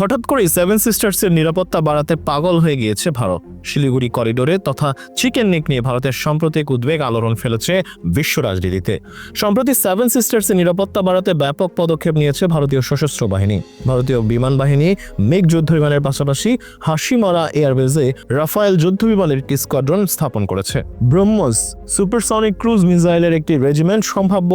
হঠাৎ করেই সেভেন সিস্টার্সের নিরাপত্তা বাড়াতে পাগল হয়ে গিয়েছে ভারত। শিলিগুড়ি করিডোরে তথা চিকেন নেক নিয়ে ভারতের সাম্প্রতিক উদ্বেগ আলোড়ন ফেলেছে বিশ্ব রাজনীতিতে। সম্প্রতি সেভেন সিস্টার্সের নিরাপত্তা বাড়াতে ব্যাপক পদক্ষেপ নিয়েছে ভারতীয় সশস্ত্র বাহিনী। ভারতীয় বিমান বাহিনী মেঘ যুদ্ধ বিমানের পাশাপাশি হাসিমারা এয়ারবেজে রাফায়েল যুদ্ধ বিমানের একটি স্কোয়াড্রন স্থাপন করেছে। ব্রহ্মস সুপারসনিক ক্রুজ মিসাইলের একটি রেজিমেন্ট সম্ভাব্য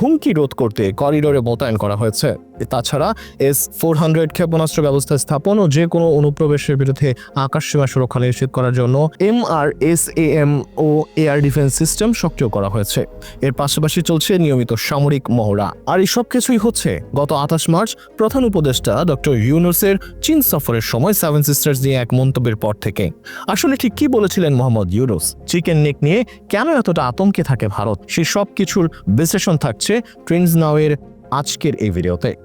হুমকি রোধ করতে করিডোরে মোতায়েন করা হয়েছে। তাছাড়া এস ফোর হান্ড্রেড ক্ষেপণাস্ত্র ব্যবস্থা স্থাপন ও যে কোনো অনুপ্রবেশের বিরুদ্ধে আকাশসীমা সুরক্ষা নিশ্চিত করার জন্য M R S A M O air defence system সক্রিয় করা হয়েছে। এর পাশাপাশি চলছে নিয়মিত সামরিক মহড়া। আর এই সব কিছুই হচ্ছে গত আঠাশ মার্চ প্রধান উপদেষ্টা ডক্টর ইউনুসের চীন সফরের সময় সেভেন সিস্টার্স নিয়ে এক মন্তব্যের পর থেকে। আসলে ঠিক কি বলেছিলেন মোহাম্মদ ইউনুস? চিকেন নেক নিয়ে কেন এতটা আতঙ্কে থাকে ভারত? সে সব কিছুর বিশ্লেষণ থাকছে ট্রেন্ডস নাওয়ের আজকের এই ভিডিওতে।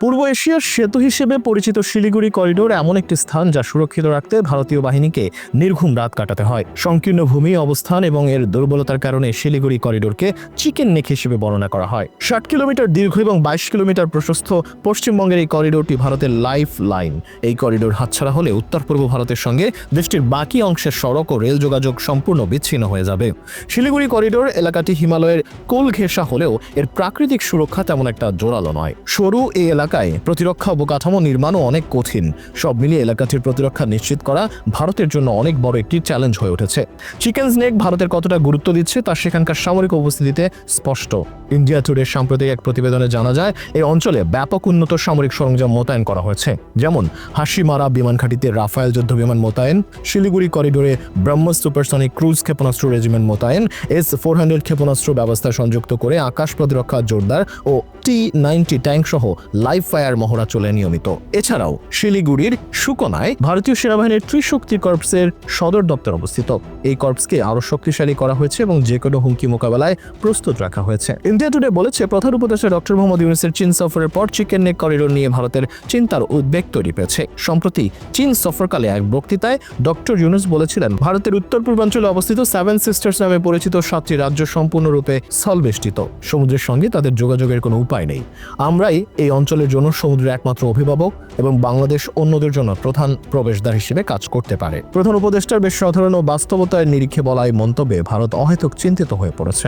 পূর্ব এশিয়ার সেতু হিসেবে পরিচিত শিলিগুড়ি করিডোর এমন একটি স্থান যা সুরক্ষিত রাখতে ভারতীয় বাহিনীকে নির্ঘুম রাত কাটাতে হয়। সংকীর্ণ ভূমি, অবস্থান এবং এর দুর্বলতার কারণে শিলিগুড়ি করিডোরকে চিকেন নেক হিসেবে বর্ণনা করা হয়। ষাট কিলোমিটার দীর্ঘ এবং বাইশ কিলোমিটার প্রশস্ত পশ্চিমবঙ্গের এই করিডোরটি ভারতের লাইফ লাইন। এই করিডোর হাতছাড়া হলে উত্তর পূর্ব ভারতের সঙ্গে দেশটির বাকি অংশের সড়ক ও রেল যোগাযোগ সম্পূর্ণ বিচ্ছিন্ন হয়ে যাবে। শিলিগুড়ি করিডোর এলাকাটি হিমালয়ের কোল ঘেঁষা হলেও এর প্রাকৃতিক সুরক্ষা তেমন একটা জোরালো নয়। সরু এই এলাকায় প্রতিরক্ষা অবকাঠামো নির্মাণও অনেক কঠিন। সব মিলিয়ে এলাকাটির প্রতিরক্ষা নিশ্চিত করা ভারতের জন্য অনেক বড় একটি চ্যালেঞ্জ হয়ে উঠেছে। চিকেন স্নেক ভারতের কতটা গুরুত্ব দিচ্ছে তা সেখানকার সামরিক উপস্থিতিতে স্পষ্ট। ইন্ডিয়া টুডের সাম্প্রতিক এক প্রতিবেদনে জানা যায়, এই অঞ্চলে ব্যাপক উন্নত সামরিক সরঞ্জাম মোতায়েন করা হয়েছে। যেমন, হাসিমারা বিমান ঘাঁটিতে রাফায়েল যুদ্ধ বিমান মোতায়েন, শিলিগুড়ি করিডোরে ব্রহ্মস সুপারসনিক ক্রুজ ক্ষেপণাস্ত্র রেজিমেন্ট মোতায়েন এস ফোর হান্ড্রেড ক্ষেপণাস্ত্র ব্যবস্থা সংযুক্ত করে আকাশ প্রতিরক্ষা জোরদার ও টি নাইনটি ট্যাঙ্ক সহ লাইভ ফায়ার মহড়া চলে নিয়মিত। এছাড়াও শিলিগুড়ির সুকনায় ভারতীয় সেনাবাহিনীর ত্রিশক্তি কর্পসের সদর দপ্তর অবস্থিত। এই কর্পসকে আরও শক্তিশালী করা হয়েছে এবং যে কোনো হুমকি মোকাবেলায় প্রস্তুত রাখা হয়েছে। ইন্ডিয়া টুডে বলেছে, প্রধান উপদেষ্টা ডক্টর মোহাম্মদ ইউনুসের চীন সফরের পর চিকেন নেক করিডোর নিয়ে ভারতের চিন্তার উদ্বেগ তৈরি পেয়েছে। সম্প্রতি চীন সফরকালে এক বক্তৃতায় ডক্টর ইউনুস বলেছিলেন, ভারতের উত্তর পূর্বাঞ্চলে অবস্থিত সেভেন সিস্টার্স নামে পরিচিত সাতটি রাজ্য সম্পূর্ণরূপে স্থলবেষ্টিত সমুদ্রের সঙ্গে তাদের যোগাযোগের কোনো উপায় নেই। আমরাই এই অঞ্চলের জন্য সমুদ্রের একমাত্র অভিভাবক এবং বাংলাদেশ অন্যদের জন্য প্রধান প্রবেশদ্বার হিসেবে কাজ করতে পারে। প্রধান উপদেষ্টার বেশ সাধারণ ও বাস্তবতার নিরিখে বলা এই মন্তব্যে ভারত অহেতুক চিন্তিত হয়ে পড়েছে।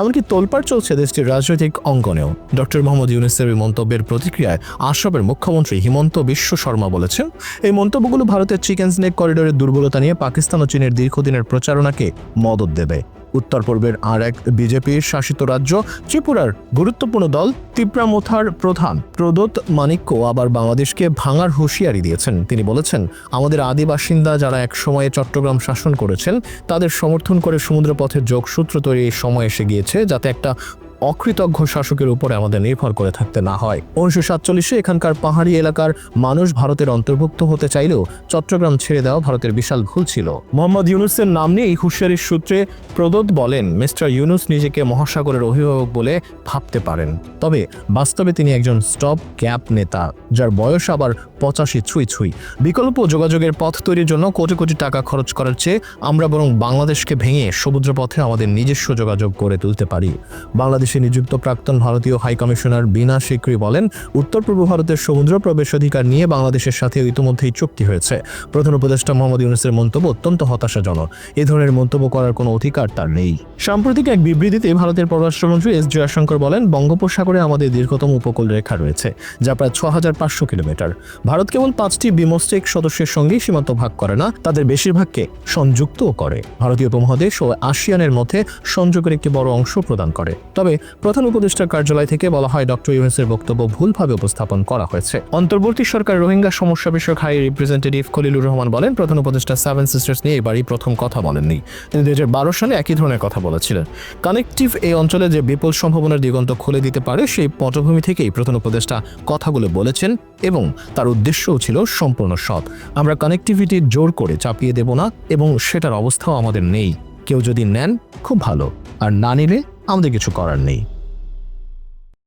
এমনকি তোলপাড় চলছে দেশটির রাজনৈতিক অঙ্গনেও। ডক্টর মোহাম্মদ ইউনুসের এই মন্তব্যের প্রতিক্রিয়ায় আসামের মুখ্যমন্ত্রী হিমন্ত বিশ্ব শর্মা বলেছেন, এই মন্তব্যগুলো ভারতের চিকেন স্নেক করিডোরের দুর্বলতা নিয়ে পাকিস্তান ও চীনের দীর্ঘদিনের প্রচারণাকে মদত দেবে। উত্তর পূর্বের আর এক বিজেপি শাসিত রাজ্য ত্রিপুরার গুরুত্বপূর্ণ দল তিপ্রামোথার প্রধান প্রদোত মানিক্য আবার বাংলাদেশকে ভাঙার হুঁশিয়ারি দিয়েছেন। তিনি বলেছেন, আমাদের আদি বাসিন্দা যারা এক সময়ে চট্টগ্রাম শাসন করেছেন, তাদের সমর্থন করে সমুদ্রপথের যোগসূত্র তৈরির সময় এসে গিয়েছে, যাতে একটা অকৃতজ্ঞ শাসকের উপরে আমাদের নির্ভর করে থাকতে না হয়। উনিশশো সাতচল্লিশে এখানকার পাহাড়ি এলাকার মানুষ ভারতের অন্তর্ভুক্ত হতে চাইলেও চট্টগ্রাম ছেড়ে দেওয়া ভারতের বিশাল ভুল ছিল। মোহাম্মদ ইউনুসের নাম নিয়ে এই হুঁশিয়ারির সূত্রে প্রদোত বলেন, মিস্টার ইউনুস নিজেকে মহাসাগরের অভিভাবক বলে ভাবতে পারেন। তবে বাস্তবে তিনি একজন স্টপ গ্যাপ নেতা, যার বয়স আবার পঁচাশি ছুঁই ছুঁই। বিকল্প যোগাযোগের পথ তৈরির জন্য কোটি কোটি টাকা খরচ করার চেয়ে আমরা বরং বাংলাদেশকে ভেঙে সমুদ্র পথে আমাদের নিজস্ব যোগাযোগ গড়ে তুলতে পারি। বাংলাদেশে নিযুক্ত প্রাক্তন ভারতীয় হাই কমিশনার বিনা সিকরি বলেন, উত্তর পূর্ব ভারতের সমুদ্র প্রবেশ অধিকার নিয়ে বাংলাদেশের সাথে ইতিমধ্যেই চুক্তি হয়েছে। প্রধান উপদেষ্টা মোহাম্মদ ইউনুসের মন্তব্য অত্যন্ত হতাশাজনক। এ ধরনের মন্তব্য করার কোনো অধিকার তার নেই। সাম্প্রতিক এক বিবৃতিতে ভারতের পররাষ্ট্রমন্ত্রী এস জয়শঙ্কর বলেন, বঙ্গোপসাগরে আমাদের দীর্ঘতম উপকূল রেখা রয়েছে, যা প্রায় ছ হাজার পাঁচশো কিলোমিটার। ভারত কেবল পাঁচটি বিমস্টেক সদস্যের সঙ্গেই সীমান্ত ভাগ করে না, তাদের বেশিরভাগকে সংযুক্তও করে। ভারতীয় উপমহাদেশ ও আসিয়ানের মধ্যে সংযোগের একটি বড় অংশ প্রদান করে। তবে প্রধান উপদেষ্টার কার্যালয় থেকে বলা হয় ডক্টর ইউনুসের বক্তব্য ভুলভাবে উপস্থাপন করা হয়েছে। অন্তর্বর্তী সরকার রোহিঙ্গা সমস্যা বিষয়ক হাই রিপ্রেজেন্টেটিভ খলিলুর রহমান বলেন, প্রধান উপদেষ্টা সেভেন সিস্টার্স নিয়ে এবারই প্রথম কথা বলেননি। তিনি দু বারো সালে একই ধরনের কথা বলেছিলেন। কানেকটিভ এই অঞ্চলে যে বিপুল সম্ভাবনার দিগন্ত খুলে দিতে পারে, সেই পটভূমি থেকেই প্রধান উপদেষ্টা কথাগুলো বলেছেন এবং তার উদ্দেশ্যও ছিল সম্পূর্ণ সৎ। আমরা কানেকটিভিটি জোর করে চাপিয়ে দেব না এবং সেটার অবস্থাও আমাদের নেই। কেউ যদি নেন, খুব ভালো। আর না নিলে আমাদের কিছু করার নেই।